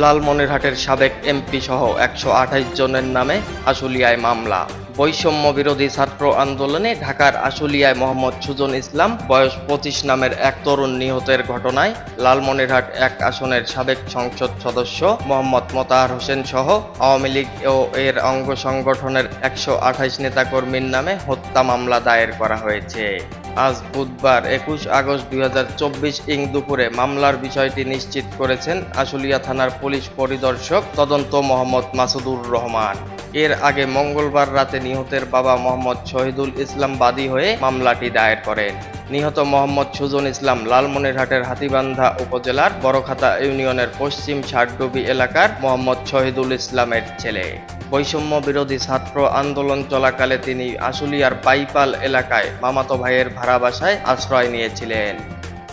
লালমনিরহাটের সাবেক এমপি সহ একশো জনের নামে আশুলিয়ায় মামলা। বৈষম্য বিরোধী ছাত্র আন্দোলনে ঢাকার আশুলিয়ায় মোহাম্মদ সুজন ইসলাম, বয়স পঁচিশ নামের এক তরুণ নিহতের ঘটনায় লালমনিরহাট এক আসনের সাবেক সংসদ সদস্য মোহাম্মদ মোতাহার হোসেন সহ আওয়ামী লীগ ও এর অঙ্গ সংগঠনের একশো আঠাইশ নেতাকর্মীর নামে হত্যা মামলা দায়ের করা হয়েছে। আজ বুধবার একুশ আগস্ট দু হাজার চব্বিশ ইং দুপুরে মামলার বিষয়টি নিশ্চিত করেছেন আশুলিয়া থানার পুলিশ পরিদর্শক তদন্ত মোহাম্মদ মাসুদুর রহমান। এর আগে মঙ্গলবার রাতে নিহতের বাবা মোহাম্মদ শহীদুল ইসলাম বাদী হয়ে মামলাটি দায়ের করেন। নিহত মোহাম্মদ সুজন ইসলাম লালমনিরহাটের হাতিবান্ধা উপজেলার বড়খাতা ইউনিয়নের পশ্চিম ষাটডুবি এলাকার মোহাম্মদ শহীদুল ইসলামের ছেলে। বৈষম্য বিরোধী ছাত্র আন্দোলন চলাকালে তিনি আশুলিয়ার পাইপাল এলাকায় মামাতো ভাইয়ের ভাড়া বাসায় আশ্রয় নিয়েছিলেন।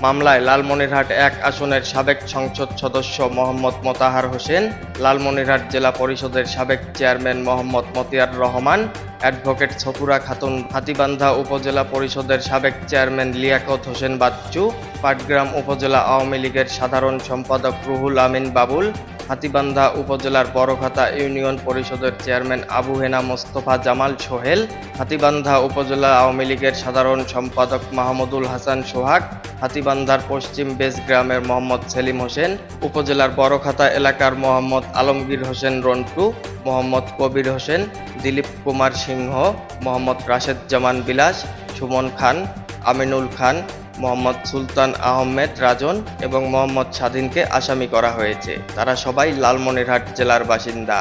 মামলায় লালমনিরহাট এক আসনের সাবেক সংসদ সদস্য মোহাম্মদ মোতাহার হোসেন, লালমনিরহাট জেলা পরিষদের সাবেক চেয়ারম্যান মোহাম্মদ মতিয়ার রহমান, অ্যাডভোকেট ছকুরা খাতুন হাতিবান্ধা উপজেলা পরিষদের সাবেক চেয়ারম্যান লিয়াকত হোসেন বাচ্চু পাটগ্রাম উপজেলা আওয়ামী লীগের সাধারণ সম্পাদক রুহুল আমিন বাবুল, হাতিবান্ধা উপজেলার বড়খাতা ইউনিয়ন পরিষদের চেয়ারম্যান আবু হেনা মোস্তফা জামাল সোহেল, হাতিবান্ধা উপজেলা আওয়ামী লীগের সাধারণ সম্পাদক মাহমুদুল হাসান সোহাগ, হাতিবান্ধার পশ্চিম বেস গ্রামের মোহাম্মদ সেলিম হোসেন, উপজেলার বড়খাতা এলাকার মোহাম্মদ আলমগীর হোসেন রন্টু, মোহাম্মদ কবির হোসেন, দিলীপ কুমার সিংহ, মোহাম্মদ রাশেদ জামান বিলাস, সুমন খান, আমিনুল খান মোহাম্মদ সুলতান আহমেদ রাজন এবং মোহাম্মদ স্বাধীনকে আসামি করা হয়েছে। তারা সবাই লালমনিরহাট জেলার বাসিন্দা।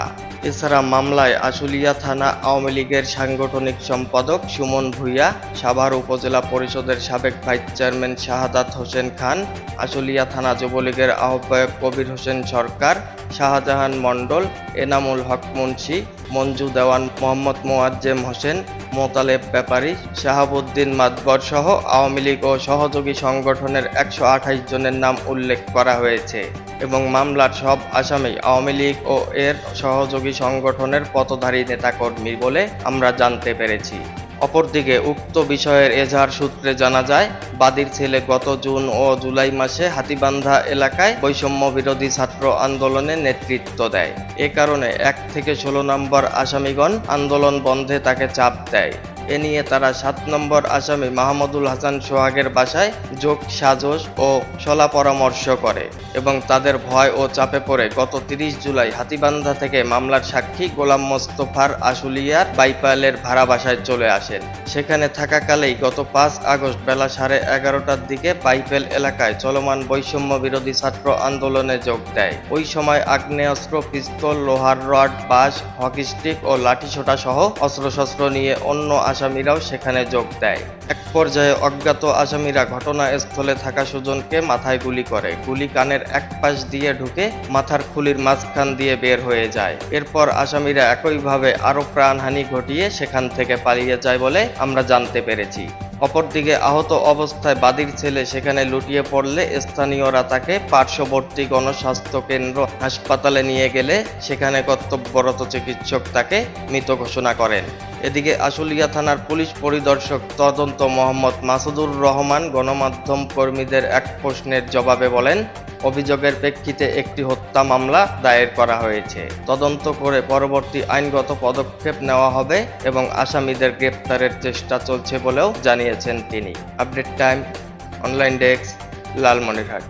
এছাড়া মামলায় আশুলিয়া থানা আওয়ামী লীগের সাংগঠনিক সম্পাদক সুমন ভূঁইয়া, সাভার উপজেলা পরিষদের সাবেক ভাইস চেয়ারম্যান শাহাদাত হোসেন খান, আশুলিয়া থানা যুবলীগের আহ্বায়ক কবির হোসেন সরকার, শাহজাহান মণ্ডল, এনামুল হক মুন্সি মঞ্জু দেওয়ান মোহাম্মদ মোয়াজ্জেম হোসেন, মোতালেব ব্যাপারী, শাহাবুদ্দিন মাদবর সহ আওয়ামী লীগ ও সহযোগী সংগঠনের একশো আঠাইশ জনের নাম উল্লেখ করা হয়েছে এবং মামলার সব আসামি আওয়ামী লীগ ও এর সহযোগী সংগঠনের পথধারী নেতাকর্মী বলে আমরা জানতে পেরেছি। অপরদিকে উক্ত বিষয়ের এজাহার সূত্রে জানা যায়, বাদীর ছেলে গত জুন ও জুলাই মাসে হাতিবান্ধা এলাকায় বৈষম্য বিরোধী ছাত্র আন্দোলনে নেতৃত্ব দেয়। এ কারণে এক থেকে ষোলো নম্বর আসামিগণ আন্দোলন বন্ধে তাকে চাপ দেয়। এ নিয়ে তারা সাত নম্বর আসামি মাহমুদুল হাসান সোহাগের বাসায় যোগ সাজস ও সলা পরামর্শ করে এবং তাদের ভয় ও চাপে পড়ে গত তিরিশ জুলাই হাতিবান্ধা থেকে মামলার সাক্ষী গোলাম মোস্তফার আশুলিয়ার বাইপালের ভাড়া বাসায় চলে আসেন। সেখানে থাকাকালেই গত পাঁচ আগস্ট বেলা সাড়ে এগারোটার দিকে বাইপেল এলাকায় চলমান বৈষম্য বিরোধী ছাত্র আন্দোলনে যোগ দেয়। ওই সময় আগ্নেয়াস্ত্র, পিস্তল, লোহার রড বাস হকি স্টিক ও লাঠিসোঁটা সহ অস্ত্রশস্ত্র নিয়ে অন্য আসামিরাও সেখানে যোগ দেয়। এক পর্যায়ে অজ্ঞাত আসামিরা ঘটনাস্থলে থাকা সুজনকে মাথায় গুলি করে। গুলি কানের এক পাশ দিয়ে ঢুকে মাথার খুলির মাঝখান দিয়ে বের হয়ে যায়। এরপর আসামিরা একইভাবে আরও প্রাণহানি ঘটিয়ে সেখান থেকে পালিয়ে যায় বলে আমরা জানতে পেরেছি। অপরদিকে আহত অবস্থায় বাদির ছেলে সেখানে লুটিয়ে পড়লে স্থানীয়রা তাকে পার্শ্ববর্তী গণস্বাস্থ্য কেন্দ্র হাসপাতালে নিয়ে গেলে সেখানে কর্তব্যরত চিকিৎসক তাকে মৃত ঘোষণা করেন। এদিকে আশুলিয়া থানার পুলিশ পরিদর্শক তদন্ত মোহাম্মদ মাসুদুর রহমান গণমাধ্যম কর্মীদের এক প্রশ্নের জবাবে বলেন অভিযোগের প্রেক্ষিতে একটি হত্যা মামলা দায়ের করা হয়েছে। তদন্ত করে পরবর্তী আইনগত পদক্ষেপ নেওয়া হবে এবং আসামিদের গ্রেপ্তারের চেষ্টা চলছে বলেও জানিয়েছেন তিনি। Update time, online desk, Lalmonirhat.